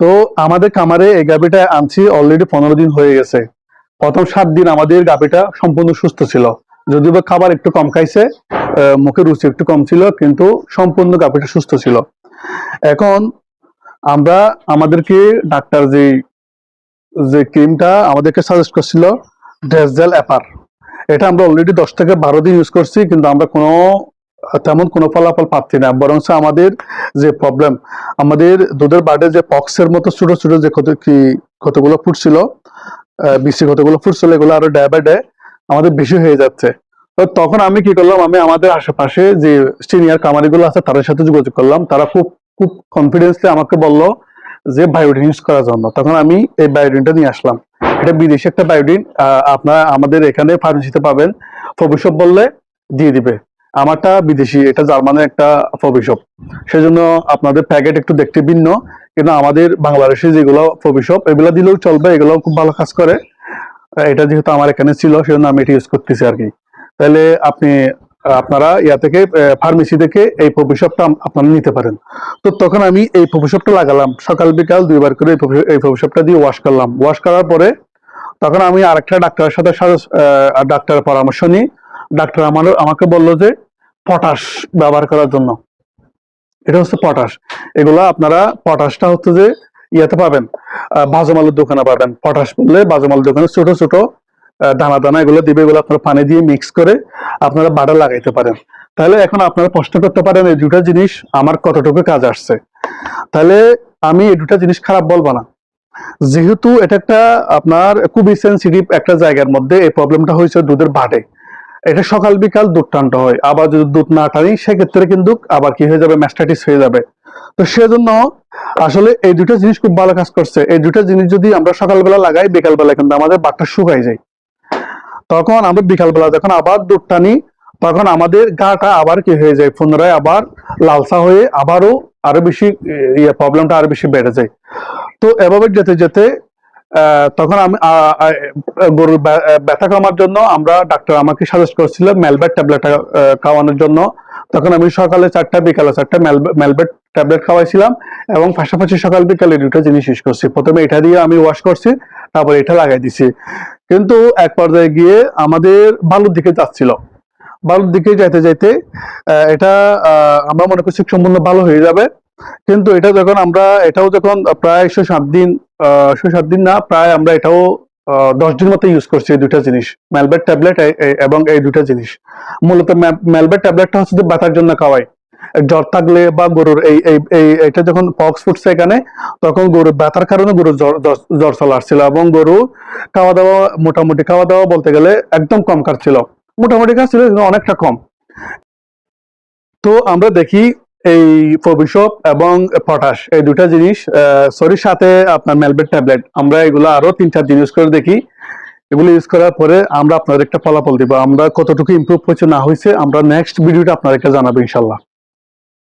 তো আমাদের খামারে এই গাভিটা আনছি অলরেডি পনেরো দিন হয়ে গেছে। প্রথম সাত দিন আমাদের গাভিটা সম্পূর্ণ সুস্থ ছিল। যদিও বা খাবার একটু কম খাইছে মুখে রুচি একটু কম ছিল, কিন্তু সম্পূর্ণ গাভিটা সুস্থ ছিল। এখন আমরা আমাদেরকে ডাক্তার যে যে ক্রিমটা আমাদেরকে সাজেস্ট করছিল ড্রেসজেল অ্যাপার এটা আমরা অলরেডি দশ থেকে বারো দিন ইউজ করছি, কিন্তু আমরা কোনো তেমন কোনো ফলাফল পাচ্ছি না। বরং আমাদের যে প্রবলেম আমাদের দুধের বাড়ে যে পক্সের মতো ছোট ছোট যে কত কি কতগুলো ফুটছিল বেশি কতগুলো ফুটছিল, এগুলো আরও ডে বাই ডে আমাদের বেশি হয়ে যাচ্ছে। তো তখন আমি কি করলাম, আমি আমাদের আশেপাশে যে সিনিয়র কামারিগুলো আছে, তাদের সাথে যোগাযোগ করলাম। তারা খুব খুব কনফিডেন্সলি আমাকে বলল যে বায়োডিন ইউজ করার জন্য। তখন আমি এই বায়োডিনটা নিয়ে আসলাম। এটা বিদেশি একটা বায়োডিন আপনারা আমাদের এখানে ফার্মেসিতে পাবেন। ফবিশপ বললে দিয়ে দিবে। আমারটা বিদেশি, এটা জার্মানের একটা ফবিশপ সেজন্য আপনাদের প্যাকেট একটু দেখতে ভিন্ন, কিন্তু আমাদের বাংলাদেশে যেগুলো ফবিশপ এগুলো দিলেও চলবে, এগুলো খুব ভালো কাজ করে। এটা যেহেতু আমার এখানে ছিল, সেজন্য আমি এটা ইউজ করতেছি আর কি। তাহলে আপনি, আপনারা ইয়া থেকে ফার্মেসি থেকে এই প্রবিশপটা আপনারা নিতে পারেন। তো তখন আমি এই প্রবিশপটা লাগালাম। সকাল বিকাল দুইবার করে এই প্রবি- দিয়ে ওয়াশ করলাম। ওয়াশ করার পরে তখন আমি আরেকটা ডাক্তারের সাথে ডাক্তারের পরামর্শ নিই। ডাক্তার আমার আমাকে বলল যে পটাশ ব্যবহার করার জন্য। এটা হচ্ছে পটাশ। এগুলো আপনারা, পটাশটা হচ্ছে যে ইয়াতে পাবেন বাজমালের দোকানে পাবেন। পটাশ বললে বাজমালের দোকানে ছোট ছোট দানা দানা, এগুলো দিবে, এগুলো আপনারা পানি দিয়ে মিক্স করে আপনারা বাটা লাগাইতে পারেন। তাহলে এখন আপনারা প্রশ্ন করতে পারেন, এই দুটা জিনিস আমার কতটুকু কাজ আসছে? তাহলে আমি এই দুটা জিনিস খারাপ বলব না। যেহেতু এটা একটা আপনার খুবই সেন্সিটিভ একটা জায়গার মধ্যে এই প্রবলেমটা হয়েছে দুধের বাটে। এটা সকাল বিকাল দুধ টানতে হয়। আবার যদি দুধ না টানি, সেক্ষেত্রে কিন্তু আবার কি হয়ে যাবে? ম্যাস্টাইটিস হয়ে যাবে। তো সেজন্য আসলে এই দুটো জিনিস খুব ভালো কাজ করছে। এই দুটো জিনিস যদি আমরা সকালবেলা লাগাই বিকালবেলা কিন্তু আমাদের বাটটা শুকাই যায়। তখন আমরা বিকালবেলা যখন আবার দুধ টানি, তখন আমাদের গাটা আবার কি হয়ে যায়? পুনরায় আবার লালসা হয়ে আবারও আরও বেশি ইয়ে প্রবলেমটা আরও বেশি বেড়ে যায়। তো এভাবে যেতে যেতে তখন আমি গরুর ব্যা- ব্যথা কমার জন্য আমরা ডাক্তার আমাকে সাজেস্ট করছিল মেলবেট ট্যাবলেট খাওয়ানোর জন্য। তখন আমি সকালে চারটা, বিকালে চারটা মেলবেট ট্যাবলেট খাওয়াইছিলাম এবং পাশাপাশি সকাল, বিকালে দুটো জিনিস ইউজ করছি। প্রথমে এটা দিয়ে আমি ওয়াশ করছি, তারপর এটা লাগাই দিছি। কিন্তু এক পর্যায়ে গিয়ে আমাদের বালুর দিকে যাচ্ছিল। বালুর দিকে যাইতে যাইতে এটা আমরা মনে করছি সম্পূর্ণ ভালো হয়ে যাবে। কিন্তু এটা যখন আমরা, এটাও যখন প্রায় একশো সাত দিন একশো সাত দিন না, প্রায় আমরা এটাও দশ দিন মতো ইউজ করছি এই দুটা জিনিস মেলবেট ট্যাবলেট এবং এই দুটা জিনিস। মূলত মেলবেট ট্যাবলেটটা হচ্ছে ব্যথার জন্য খাওয়াই। জ্বর থাকলে বা গরুর এই এই এটা যখন পক্স ফুটছে এখানে, তখন গরুর ব্যথার কারণে গরুর জ্বর চলে আসছিল এবং গরু খাওয়া দাওয়া মোটামুটি খাওয়া দাওয়া বলতে গেলে একদম কম খাচ্ছিল। মোটামুটি খাচ্ছিল অনেকটা কম। তো আমরা দেখি এই ফবিশপ এবং পটাশ এই দুটা জিনিস সরির সাথে আপনার মেলবেট ট্যাবলেট আমরা এগুলো আরও তিন, চার দিন ইউজ করে দেখি। এগুলো ইউজ করার পরে আমরা আপনাদের একটা ফলাফল দিব। আমরা কতটুকু ইম্প্রুভ হয়েছে, না হয়েছে, আমরা নেক্সট ভিডিওটা আপনাদেরকে জানাব ইনশাল্লাহ